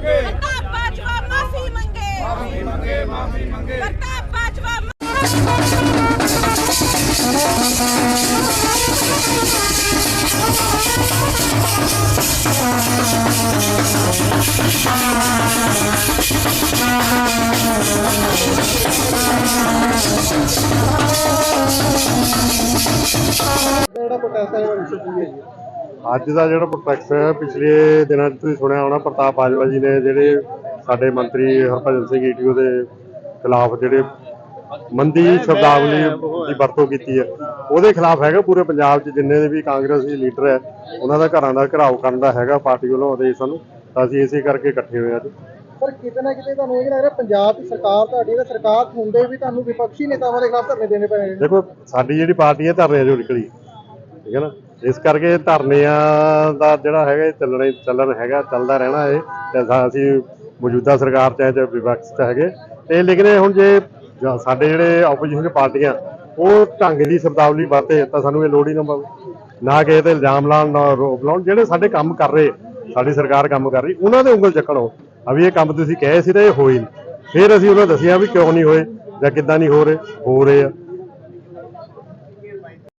ਮੰਗੇ। ਪ੍ਰਤਾਪ ਬਾਜਵਾ ਮਾਫੀ ਮੰਗੇ। ਮਾਫੀ ਮੰਗੇ ਮਾਫੀ ਮੰਗੇ। ਪ੍ਰਤਾਪ ਬਾਜਵਾ ਜਿਹੜਾ ਪ੍ਰੋਟੈਸਟ ਹੈ ਉਹ ਵਿਸ਼ੇ ਕੀ ਹੈ ਜੀ। ਅੱਜ ਦਾ ਜਿਹੜਾ ਪ੍ਰੋਟੈਕਟ ਹੈ ਪਿਛਲੇ ਦਿਨਾਂ 'ਚ ਤੁਸੀਂ ਸੁਣਿਆ ਹੋਣਾ ਪ੍ਰਤਾਪ ਬਾਜਵਾ ਜੀ ਨੇ ਜਿਹੜੇ ਸਾਡੇ ਮੰਤਰੀ ਹਰਭਜਨ ਸਿੰਘ ਈਟੀਓ ਦੇ ਖਿਲਾਫ ਜਿਹੜੇ ਮੰਦੀ ਸ਼ਬਦਾਵਲੀ ਦੀ ਵਰਤੋਂ ਕੀਤੀ ਹੈ। ਉਹਦੇ ਖਿਲਾਫ ਹੈਗਾ ਪੂਰੇ ਪੰਜਾਬ 'ਚ ਜਿੰਨੇ ਵੀ ਕਾਂਗਰਸੀ ਲੀਡਰ ਹੈ ਉਹਨਾਂ ਦਾ ਘਰਾਂ ਦਾ ਘਰਾਓ ਕਰਨ ਦਾ ਹੈਗਾ ਪਾਰਟੀ ਵੱਲੋਂ ਆਦੇਸ਼ ਸਾਨੂੰ ਤਾਂ ਅਸੀਂ ਇਸੇ ਕਰਕੇ ਇਕੱਠੇ ਹੋਏ ਅੱਜ। ਪਰ ਕਿਤੇ ਨਾ ਕਿਤੇ ਤੁਹਾਨੂੰ ਇਹ ਲੱਗ ਰਿਹਾ ਪੰਜਾਬ ਦੀ ਸਰਕਾਰ ਤੁਹਾਡੀ ਹੈ ਸਰਕਾਰ ਹੁੰਦੇ ਵੀ ਤੁਹਾਨੂੰ ਵਿਪਕਸ਼ੀ ਨੇਤਾਵਾਂ ਦੇ ਖਿਲਾਫ ਧਰਨੇ ਦੇਣੇ ਨੇ ਦੇਖੋ ਸਾਡੀ ਜਿਹੜੀ ਪਾਰਟੀ ਹੈ ਧਰਨੇ ਚੋਂ ਨਿਕਲੀ ਠੀਕ ਹੈ ਨਾ? ਇਸ ਕਰਕੇ ਧਰਨਿਆਂ ਦਾ ਜਿਹੜਾ ਹੈਗਾ ਇਹ ਚੱਲਣਾ ਚੱਲਣ ਹੈਗਾ, ਚੱਲਦਾ ਰਹਿਣਾ ਇਹ। ਤੇ ਅਸੀਂ ਮੌਜੂਦਾ ਸਰਕਾਰ ਚ ਹੈ ਜਾਂ ਵਿਪਕਸ਼ ਚ ਹੈਗੇ। ਤੇ ਲੇਕਿਨ ਇਹ ਹੁਣ ਜੇ ਸਾਡੇ ਜਿਹੜੇ ਆਪੋਜੀਸ਼ਨ ਪਾਰਟੀਆਂ, ਉਹ ਢੰਗ ਦੀ ਸ਼ਬਦਾਵਲੀ ਵਰਤੇ, ਤਾਂ ਸਾਨੂੰ ਇਹ ਲੋੜ ਹੀ ਨਾ ਪਵੇ। ਨਾ ਕਿਸੇ ਤੇ ਇਲਜ਼ਾਮ ਲਾਉਣ, ਨਾ ਰੋਪ ਲਾਉਣ। ਜਿਹੜੇ ਸਾਡੇ ਕੰਮ ਕਰ ਰਹੇ, ਸਾਡੀ ਸਰਕਾਰ ਕੰਮ ਕਰ ਰਹੀ, ਉਹਨਾਂ ਦੇ ਉਂਗਲ ਚੱਕਣੋ ਆ ਵੀ ਇਹ ਕੰਮ ਤੁਸੀਂ ਕਹੇ ਸੀ ਤਾਂ ਇਹ ਹੋਈ ਨਹੀਂ ਫਿਰ ਅਸੀਂ ਉਹਨਾਂ ਨੂੰ ਦੱਸਿਆ ਵੀ ਕਿਉਂ ਨਹੀਂ ਹੋਏ, ਜਾਂ ਕਿੱਦਾਂ ਨਹੀਂ ਹੋ ਰਹੇ ਹੋ ਰਹੇ ਆ।